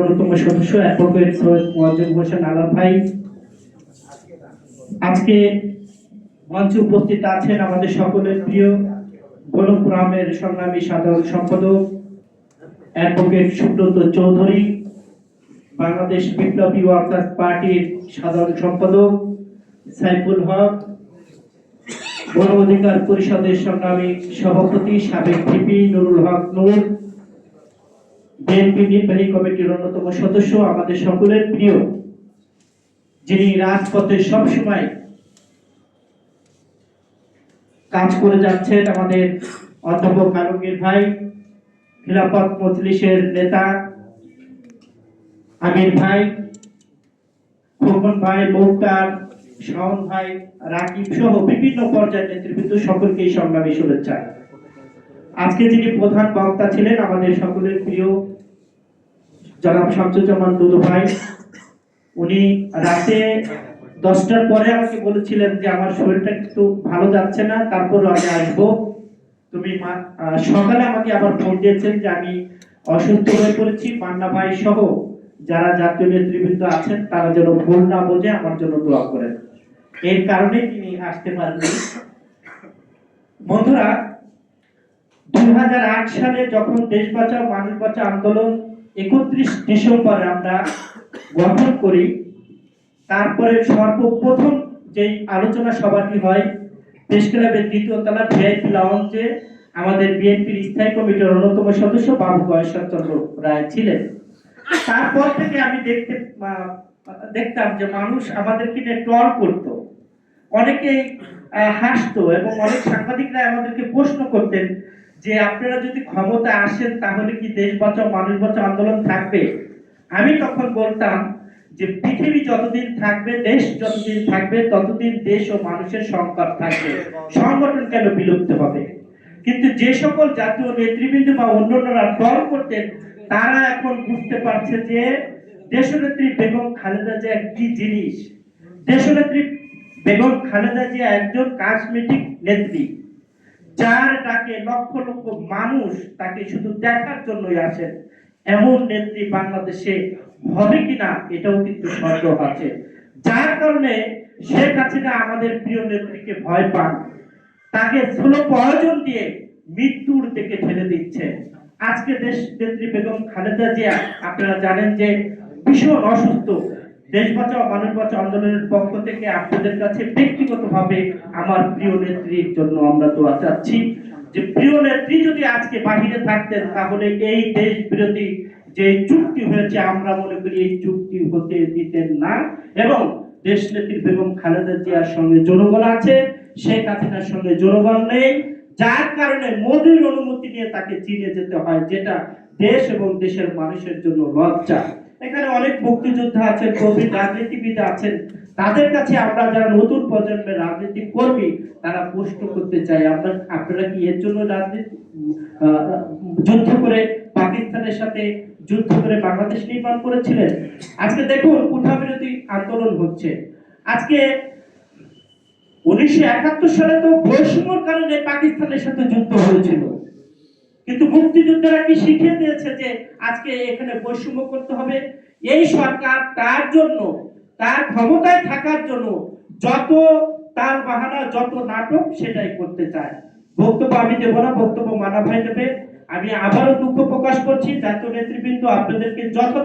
অন্যতম সদস্য সৈয়দ মোয়াজ্জেম হোসেন আলম ভাই। আজকে মঞ্চে উপস্থিত আছেন আমাদের সকলের প্রিয় গণপুরামের সংগ্রামী সাধারণ সম্পাদক, অ্যাডভোকেট সুব্রত চৌধুরী, বাংলাদেশ বিপ্লবী ওয়ার্কার্স পার্টির সাধারণ সম্পাদক সাইফুল হক, গণ অধিকার পরিষদের সংগ্রামী সভাপতি সাবেক ভিপি নুরুল হক নূর বিএনপি নির্বাহী কমিটির অন্যতম সদস্য আমাদের সকলের প্রিয়, যিনি রাজপথে সবসময় কাজ করে যাচ্ছেন আমাদের অধ্যাপক আলমগীর ভাই, খিলাফত মজলিসের নেতা আমির ভাই, খোকন ভাই মৌকার শাওন ভাই, রাকিব সহ বিভিন্ন পর্যায়ের নেতৃবৃন্দ সকলকে এই সংগ্রামী শুভেচ্ছা। আজকে যিনি প্রধান বক্তা ছিলেন আমাদের সকলের প্রিয় জনাব শামসুজ্জামান দুদু ভাই, উনি রাতে দশটার পরে আমাকে বলেছিলেন যে আমার শরীরটা একটু ভালো যাচ্ছে না তারপর আমি আসব। তুমি সকালে আমাকে আবার ফোন দিয়েছেন যে আমি অসুস্থ হয়ে পড়েছি পান্না ভাই সহ যারা জাতীয় নেতৃবৃন্দ আছেন, তারা যেন ভুল না বোঝে, আমার জন্য দোয়া করেন। এর কারণে তিনি আসতে পারেননি। বন্ধুরা, দুই হাজার আট সালে যখন দেশ বাঁচাও, মানুষ বাঁচাও আন্দোলন একত্রিশ ডিসেম্বর আমরা গঠন করি। তারপরে সর্বপ্রথম যেই আলোচনা সভাটি হয় প্রেস ক্লাবের দ্বিতীয় তলা ভিআইপি লাউঞ্জে আমাদের বিএনপির স্থায়ী কমিটির অন্যতম সদস্য বাবু গয়েশ্বরচন্দ্র রায় ছিলেন। তারপর থেকে আমি দেখতে দেখতাম যে মানুষ আমাদেরকে নিয়ে ট্রল করতো। অনেকেই হাসতো এবং অনেক সাংবাদিকরা আমাদেরকে প্রশ্ন করতেন যে আপনারা যদি ক্ষমতা আসেন, তাহলে কি দেশ বাঁচাও, মানুষ বাঁচাও আন্দোলন থাকবে? আমি তখন বলতাম যে পৃথিবী যতদিন থাকবে, দেশ যতদিন থাকবে, ততদিন দেশ ও মানুষের সংকট থাকবে। সংগঠন কেন বিলুপ্ত হবে? কিন্তু যে সকল জাতীয় নেতৃবৃন্দ বা অন্যান্যরা দল করতেন, তারা এখন বুঝতে পারছে যে দেশনেত্রী বেগম খালেদা জিয়া কি জিনিস? দেশনেত্রী বেগম খালেদা জিয়া একজন কাশ্মীরিক নেত্রী। যার ডাকে লক্ষ লক্ষ মানুষ তাকে শুধু দেখার জন্যই আসেন। এমন নেত্রী বাংলাদেশে হবে কিনা এটাও কিন্তু সন্দেহ আছে। যার কারণে শেখ হাসিনা আমাদের প্রিয় নেত্রীকে ভয় পান। তাকে ষোলো প্রয়োজন দিয়ে মৃত্যুর দিকে ঠেলে দিচ্ছে। আজকে দেশ নেত্রী বেগম খালেদা জিয়া, আপনারা জানেন যে ভীষণ অসুস্থ। দেশ বাঁচাও মানুষ বাঁচাও আন্দোলনের পক্ষ থেকে আপনাদের কাছে ব্যক্তিগতভাবে আমার প্রিয় নেত্রীর জন্য আমরা দোয়া চাচ্ছি যে প্রিয় নেত্রী যদি আজকে বাহিরে থাকতেন, তাহলে এই দেশ বিরোধী যে চুক্তি হয়েছে, আমরা মনে করি এই চুক্তি হতে দিতেন না। এবং দেশ নেত্রী বেগম খালেদা জিয়ার সঙ্গে জনগণ আছে, শেখ হাসিনার সঙ্গে জনগণ নেই। যার কারণে মোদীর অনুমতি নিয়ে তাকে চীনে যেতে হয়, যেটা দেশ এবং দেশের মানুষের জন্য লজ্জা। অনেক মুক্তিযোদ্ধা আছেন প্রবীণ রাজনীতিবিদ আছেন। তাদের কাছে আমরা যারা নতুন প্রজন্মের রাজনীতি কর্মী, তারা প্রশ্ন করতে চাই, আমরা আপনারা কি এর জন্য রাজনীতি যুদ্ধ করে পাকিস্তানের সাথে যুদ্ধ করে বাংলাদেশ নির্মাণ করেছিলেন? আজকে দেখুন কুঠা বিরোধী আন্দোলন হচ্ছে। আজকে উনিশশো একাত্তর সালে তো বৈষম্যর কারণে পাকিস্তানের সাথে যুদ্ধ হয়েছিল। কিন্তু মুক্তিযোদ্ধারা কি শিখিয়ে দিয়েছে যে আজকে এখানে বৈষম্য করতে হবে? এই সরকার তার জন্য, তার ক্ষমতায় থাকার জন্য যত তার বাহানা, যত নাটক সেটাই করতে চায়। বক্তব্য আমি দেব না, বক্তব্য মানা ভাই দেবে। আমি আবারও দুঃখ প্রকাশ করছি। জাতীয় নেতৃবৃন্দ, আপনাদেরকে যথাযথ